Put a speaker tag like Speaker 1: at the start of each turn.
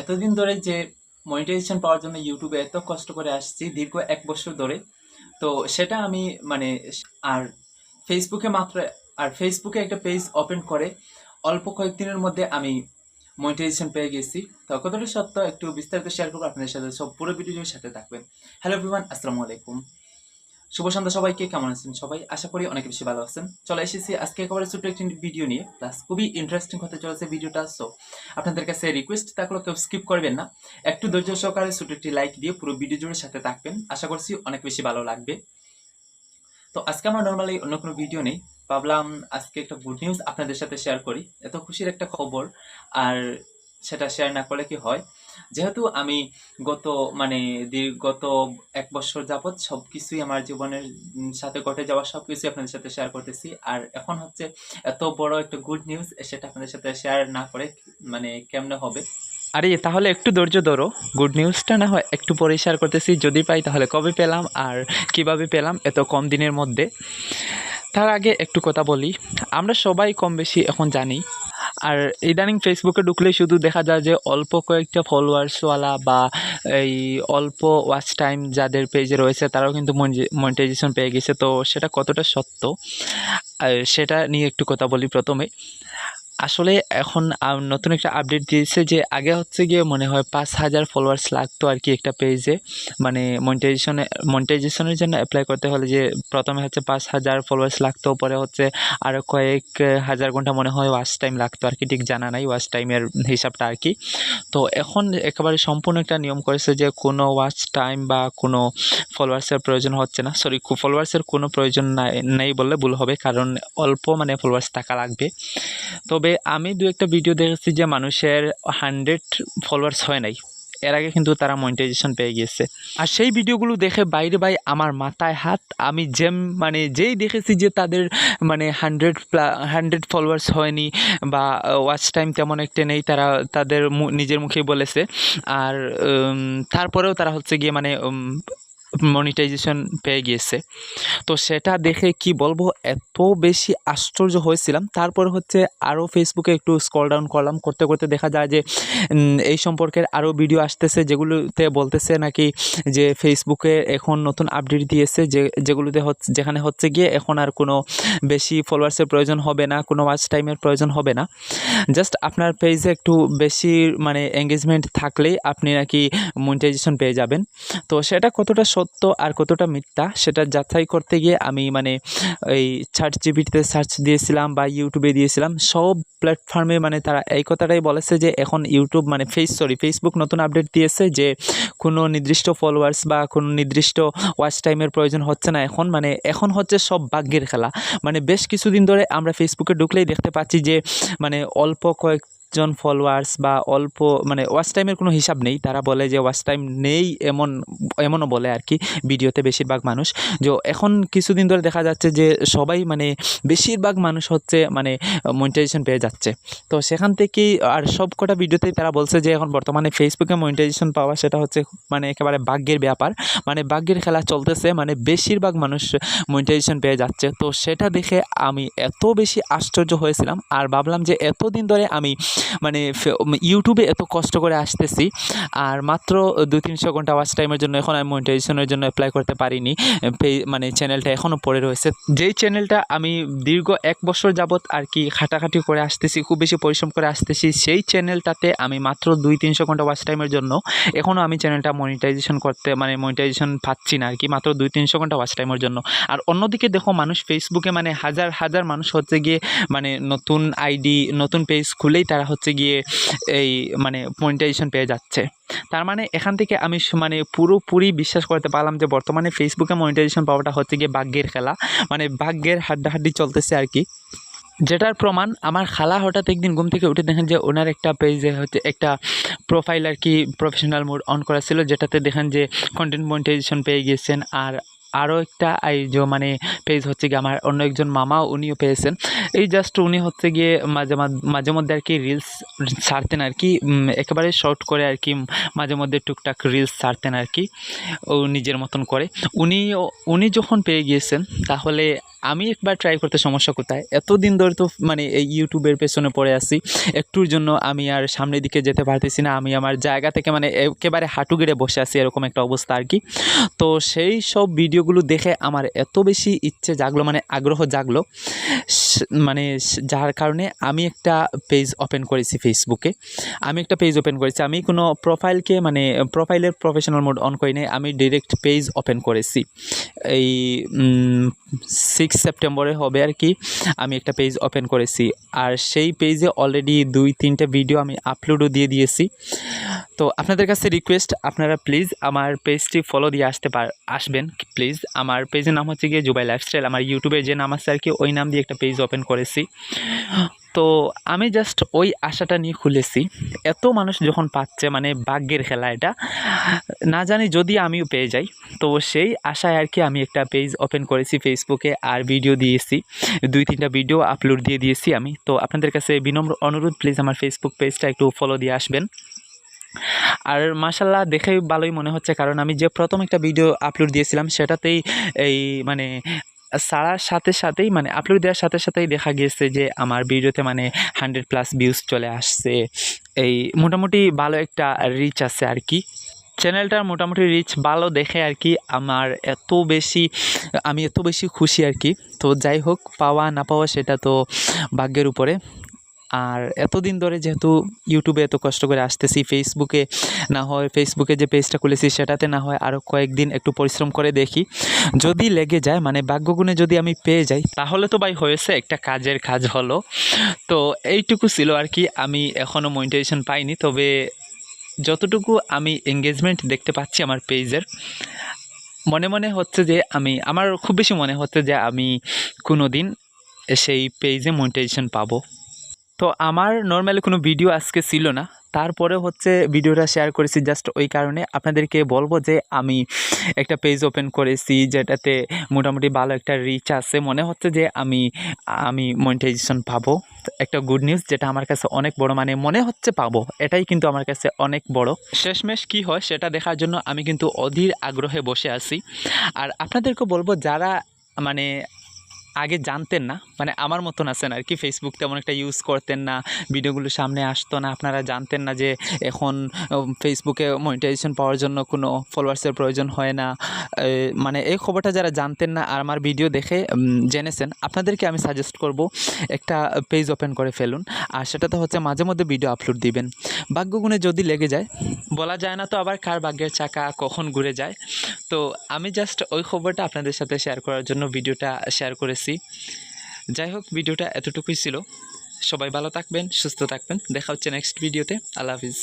Speaker 1: এতদিন ধরে যে মনিটাইজেশন পাওয়ার জন্য ইউটিউবে এত কষ্ট করে আসছি, দীর্ঘ এক বছর ধরে, তো সেটা আমি মানে আর ফেসবুকে মাত্র, আর ফেসবুকে একটা পেজ ওপেন করে অল্প কয়েকদিনের মধ্যে আমি মনিটাইজেশন পেয়ে গেছি। তো কতটা সত্য একটু বিস্তারিত শেয়ার করব আপনাদের সাথে। সব পুরো ভিডিওর সাথে থাকবেন। হ্যালো এভরিওয়ান আসসালামু আলাইকুম। শুভ সন্ধ্যা সবাইকে, কেমন আছেন সবাই? আশা করি অনেক বেশি ভালো আছেন। চলে এসেছি আজকে একেবারে ছোট্ট একটি ভিডিও নিয়ে প্লাস খুবই ইন্টারেস্টিং হতে চলেছে ভিডিওটা সো আপনাদের কাছে রিকোয়েস্ট থাকলেও কেউ স্কিপ করবেন না। একটু ধৈর্য সহকারে ছোট একটি লাইক দিয়ে পুরো ভিডিও জুড়ে সাথে থাকবেন। আশা করছি অনেক বেশি ভালো লাগবে। তো আজকে আমার নর্মালি অন্য কোনো ভিডিও নেই। ভাবলাম আজকে একটা গুড নিউজ আপনাদের সাথে শেয়ার করি। এত খুশির একটা খবর, আর সেটা শেয়ার না করলে কি হয়? যেহেতু আমি গত মানে গত এক বছর যাবৎ সব কিছুই আমার জীবনের সাথে ঘটে যাওয়া সব কিছুই আপনাদের সাথে শেয়ার করতেছি। আর এখন হচ্ছে এত বড় একটা গুড নিউজ সেটা আপনাদের সাথে শেয়ার না করে মানে কেমনে হবে?
Speaker 2: আরে, তাহলে একটু ধৈর্য ধরো। গুড নিউজটা না হয় একটু পরে শেয়ার করতেছি। যদি পাই তাহলে কবে পেলাম আর কীভাবে পেলাম এত কম দিনের মধ্যে? তার আগে একটু কথা বলি। আমরা সবাই কম বেশি এখন জানি আর ইদানিং ফেসবুকে ঢুকলে শুধু দেখা যায় যে অল্প কয়েকটা ফলোয়ার্সওয়ালা বা এই অল্প ওয়াচ টাইম যাদের পেজে রয়েছে, তারাও কিন্তু মনিটাইজেশন পেয়ে গেছে। তো সেটা কতটা সত্য? সেটা নিয়ে একটু কথা বলি প্রথমে। আসলে এখন নতুন একটা আপডেট দিয়েছে যে আগে হচ্ছে গিয়ে মনে হয় পাঁচ হাজার ফলোয়ার্স লাগতো আর কি একটা পেজে মানে মনিটাইজেশনে মনিটাইজেশনের জন্য অ্যাপ্লাই করতে হলে যে প্রথমে হচ্ছে পাঁচ হাজার ফলোয়ার্স লাগতো, পরে হচ্ছে আরও কয়েক হাজার ঘণ্টা মনে হয় ওয়াচ টাইম লাগতো আর কি ঠিক জানা নাই ওয়াচ টাইমের হিসাবটা আর কি তো এখন একেবারে সম্পূর্ণ একটা নিয়ম করেছে যে কোনো ওয়াচ টাইম বা কোনো ফলোয়ার্সের প্রয়োজন হচ্ছে না। সরি ফলোয়ার্সের কোনো প্রয়োজন নাই, নেই বললে ভুল হবে, কারণ অল্প মানে ফলোয়ার্স টাকা লাগবে। তবে আমি দু একটা ভিডিও দেখেছি যে মানুষের হান্ড্রেড ফলোয়ার্স হয় নাই। এর আগে কিন্তু তারা মনিটাইজেশন পেয়ে গিয়েছে। আর সেই ভিডিওগুলো দেখে বাইরে বাই আমার মাথায় হাত, আমি যেম মানে যেই দেখেছি যে তাদের মানে হান্ড্রেড হান্ড্রেড ফলোয়ার্স হয়নি বা ওয়াচ টাইম তেমন একটা নেই, তারা তাদের নিজের মুখেই বলেছে। আর তারপরেও তারা হচ্ছে গিয়ে মানে মনিটাইজেশন পেয়ে গিয়েছে। তো সেটা দেখে কি বলব, এত বেশি আশ্চর্য হয়েছিলাম। তারপর হচ্ছে আরও ফেসবুকে একটু স্কল ডাউন করলাম। করতে করতে দেখা যায় যে এই সম্পর্কের আরও ভিডিও আসতেছে যেগুলোতে বলতেছে নাকি যে ফেসবুকে এখন নতুন আপডেট দিয়েছে যে, যেগুলোতে হচ্ছে যেখানে হচ্ছে গিয়ে এখন আর কোনো বেশি ফলোয়ার্সের প্রয়োজন হবে না, কোনো ওয়াচ টাইমের প্রয়োজন হবে না। জাস্ট আপনার পেজে একটু বেশি মানে এঙ্গেজমেন্ট থাকলেই আপনি নাকি মনিটাইজেশন পেয়ে যাবেন। তো সেটা কতটা সত্য আর কতটা মিথ্যা সেটা যাচাই করতে গিয়ে আমি মানে এই সার্চ জিবিটিতে সার্চ দিয়েছিলাম বা ইউটিউবে দিয়েছিলাম, সব প্ল্যাটফর্মে মানে তারা এই কথাটাই বলেছে যে এখন ইউটিউব মানে ফেস সরি ফেসবুক নতুন আপডেট দিয়েছে যে কোনো নির্দিষ্ট ফলোয়ার্স বা কোনো নির্দিষ্ট ওয়াচ টাইমের প্রয়োজন হচ্ছে না। এখন মানে এখন হচ্ছে সব ভাগ্যের খেলা। মানে বেশ কিছুদিন ধরে আমরা ফেসবুকে ঢুকলেই দেখতে পাচ্ছি যে মানে অল্প কয়েকজন ফলোয়ার্স বা অল্প মানে ওয়াচ টাইমের কোনো হিসাব নেই। তারা বলে যে ওয়াচ টাইম নেই এমন, এমনও বলে আর কি ভিডিওতে বেশিরভাগ মানুষ। যে এখন কিছুদিন ধরে দেখা যাচ্ছে যে সবাই মানে বেশিরভাগ মানুষ হচ্ছে মানে মনিটাইজেশন পেয়ে যাচ্ছে। তো সেখান থেকেই আর সব কটা ভিডিওতেই তারা বলছে যে এখন বর্তমানে ফেসবুকে মনিটাইজেশন পাওয়া সেটা হচ্ছে মানে একেবারে ভাগ্যের ব্যাপার। মানে ভাগ্যের খেলা চলতেছে মানে বেশিরভাগ মানুষ মনিটাইজেশন পেয়ে যাচ্ছে। তো সেটা দেখে আমি এত বেশি আশ্চর্য হয়েছিলাম আর ভাবলাম যে এতদিন ধরে আমি মানে ইউটিউবে এত কষ্ট করে আসতেছি, আর মাত্র দু তিনশো ঘণ্টা ওয়াচ টাইমের জন্য এখন আমি মনিটাইজেশনের জন্য অ্যাপ্লাই করতে পারিনি। মানে চ্যানেলটা এখনও পড়ে রয়েছে। যেই চ্যানেলটা আমি দীর্ঘ এক বছর যাবৎ আর কি খাটাখাটি করে আসতেছি, খুব বেশি পরিশ্রম করে আসতেছি, সেই চ্যানেলটাতে আমি মাত্র দুই, তিনশো ঘণ্টা ওয়াচ টাইমের জন্য এখনও আমি চ্যানেলটা মনিটাইজেশন করতে মানে মনিটাইজেশন পাচ্ছি না আর কি, মাত্র দুই, তিনশো ঘণ্টা ওয়াচ টাইমের জন্য। আর অন্যদিকে দেখো মানুষ ফেসবুকে মানে হাজার হাজার মানুষ হচ্ছে গিয়ে মানে নতুন আইডি নতুন পেজ খুলেই তারা হচ্ছে গিয়ে এই মানে মনিটাইজেশন পেয়ে যাচ্ছে। তার মানে এখান থেকে আমি মানে পুরোপুরি বিশ্বাস করতে পারলাম যে বর্তমানে ফেসবুকে মনিটাইজেশন পাওয়াটা হচ্ছে গিয়ে ভাগ্যের খেলা। মানে ভাগ্যের হাড্ডাহাড্ডি চলতেছে আর কি। যেটার প্রমাণ আমার খালা হঠাৎ একদিন ঘুম থেকে উঠে দেখেন যে ওনার একটা পেজে হচ্ছে একটা প্রোফাইল আর কি প্রফেশনাল মোড অন করা ছিল, যেটাতে দেখেন যে কন্টেন্ট মনিটাইজেশন পেয়ে গিয়েছেন। আর আরও একটা যে মানে পেজ হচ্ছে গিয়ে আমার অন্য একজন মামা উনিও পেয়েছেন। এই জাস্ট উনি হচ্ছে গিয়ে মাঝে মাঝ- মাঝে মধ্যে আর কি রিলস ছাড়তেন আর কি একেবারে শর্ট করে আর কি, মাঝে মধ্যে টুকটাক রিলস ছাড়তেন আর কি, ও নিজের মতন করে। উনি উনি যখন পেয়ে গিয়েছেন, তাহলে আমি একবার ট্রাই করতে সমস্যা কোথায়? এতদিন ধরে তো মানে এই ইউটিউবের পেছনে পড়ে আছি। একটুর জন্য আমি আর সামনের দিকে যেতে পারতেছি না। আমি আমার জায়গা থেকে মানে একেবারে হাঁটু গেড়ে বসে আছি এরকম একটা অবস্থা আর কি। তো সেই সব ভিডিওগুলো দেখে আমার এত বেশি ইচ্ছে জাগলো মানে আগ্রহ জাগলো। মানে যার কারণে আমি একটা পেজ ওপেন করেছি ফেসবুকে আমি একটা পেজ ওপেন করেছি। আমি কোনো প্রোফাইলকে মানে প্রোফাইলের প্রফেশনাল মোড অন করি নাই। আমি ডিরেক্ট পেজ ওপেন করেছি। এই সিক্স সেপ্টেম্বরে হবে আর কি। আমি একটা পেজ ওপেন করেছি। আর সেই পেজে অলরেডি দুই, তিনটে ভিডিও আমি আপলোডও দিয়ে দিয়েছি। তো আপনাদের কাছে রিকোয়েস্ট আপনারা প্লিজ আমার পেজটি ফলো দিয়ে আসতে পার, আসবেন। প্লিজ আমার পেজের নাম হচ্ছে গিয়ে জুবাই লাইফস্টাইল আমার ইউটিউবে যে নাম আছে আর কি, ওই নাম দিয়ে একটা পেজ ওপেন করেছি। তো আমি জাস্ট ওই আশাটা নিয়ে খুলেছি। এত মানুষ যখন পাচ্ছে মানে ভাগ্যের খেলা এটা, না জানি যদি আমিও পেয়ে যাই, তো সেই আশায় আর কি আমি একটা পেজ ওপেন করেছি ফেসবুকে আর ভিডিও দিয়েছি। দুই, তিনটা ভিডিও আপলোড দিয়ে দিয়েছি আমি। তো আপনাদের কাছে বিনম্র অনুরোধ প্লিজ আমার ফেসবুক পেজটা একটু ফলো দিয়ে আসবেন। আর মাসাল্লাহ দেখে ভালোই মনে হচ্ছে, কারণ আমি যে প্রথম একটা ভিডিও আপলোড দিয়েছিলাম, সেটাতেই এই মানে সারার সাথে সাথেই মানে আপলোড দেওয়ার সাথে সাথেই দেখা গিয়েছে যে আমার ভিডিওতে মানে হান্ড্রেড প্লাস ভিউজ চলে আসছে। এই মোটামুটি ভালো একটা রিচ আছে আর কি চ্যানেলটার মোটামুটি রিচ ভালো দেখে আর কি আমার এত বেশি, আমি এত বেশি খুশি আর কি তো যাই হোক, পাওয়া না পাওয়া সেটা তো ভাগ্যের উপরে। আর এতদিন ধরে যেহেতু ইউটিউবে এত কষ্ট করে আসতেছি ফেসবুকে না হয় ফেসবুকে যে পেজটা খুলেছি সেটাতে না হয় আরও কয়েকদিন একটু পরিশ্রম করে দেখি। যদি লেগে যায় মানে ভাগ্যগুণে যদি আমি পেয়ে যাই, তাহলে তো ভাই হয়েছে একটা কাজের কাজ হলো। তো এইটুকু ছিল আর কি, আমি এখনও মনিটাইজেশন পাইনি, তবে যতটুকু আমি এঙ্গেজমেন্ট দেখতে পাচ্ছি আমার পেজের মনে মনে হচ্ছে যে আমি, আমার খুব বেশি মনে হচ্ছে যে আমি কোনো দিন সেই পেজে মনিটাইজেশন পাবো। তো আমার নর্মালি কোনো ভিডিও আজকে ছিল না। তারপরে হচ্ছে ভিডিওটা শেয়ার করেছি জাস্ট ওই কারণে। আপনাদেরকে বলব যে, আমি একটা পেজ ওপেন করেছি যেটাতে মোটামুটি ভালো একটা রিচ আছে। মনে হচ্ছে যে, আমি আমি মনিটাইজেশন পাবো। একটা গুড নিউজ যেটা আমার কাছে অনেক বড় মানে মনে হচ্ছে পাবো। এটাই কিন্তু আমার কাছে অনেক বড়। শেষমেশ কি হয় সেটা দেখার জন্য আমি কিন্তু অধীর আগ্রহে বসে আছি। আর আপনাদেরকে বলব, যারা মানে আগে জানতেন না মানে আমার মতন আছেন আর কি ফেসবুক তেমন একটা ইউজ করতেন না, ভিডিওগুলো সামনে আসতো না, আপনারা জানতেন না যে এখন ফেসবুকে মনিটাইজেশন পাওয়ার জন্য কোনো ফলোয়ার্সের প্রয়োজন হয় না। মানে এই খবরটা যারা জানতেন না আর আমার ভিডিও দেখে জেনেছেন, আপনাদেরকে আমি সাজেস্ট করব একটা পেজ ওপেন করে ফেলুন, আর সেটাতে হচ্ছে মাঝে মধ্যে ভিডিও আপলোড দিবেন। ভাগ্যগুণে যদি লেগে যায়, বলা যায় না তো আবার কার ভাগ্যের চাকা, কখন ঘুরে যায়। তো আমি জাস্ট ওই খবরটা আপনাদের সাথে শেয়ার করার জন্য ভিডিওটা শেয়ার করেছি যাই হোক, ভিডিওটা এতটুকুই ছিল। সবাই ভালো থাকবেন, সুস্থ থাকবেন। দেখা হচ্ছে নেক্সট ভিডিওতে আল্লাহ হাফিজ।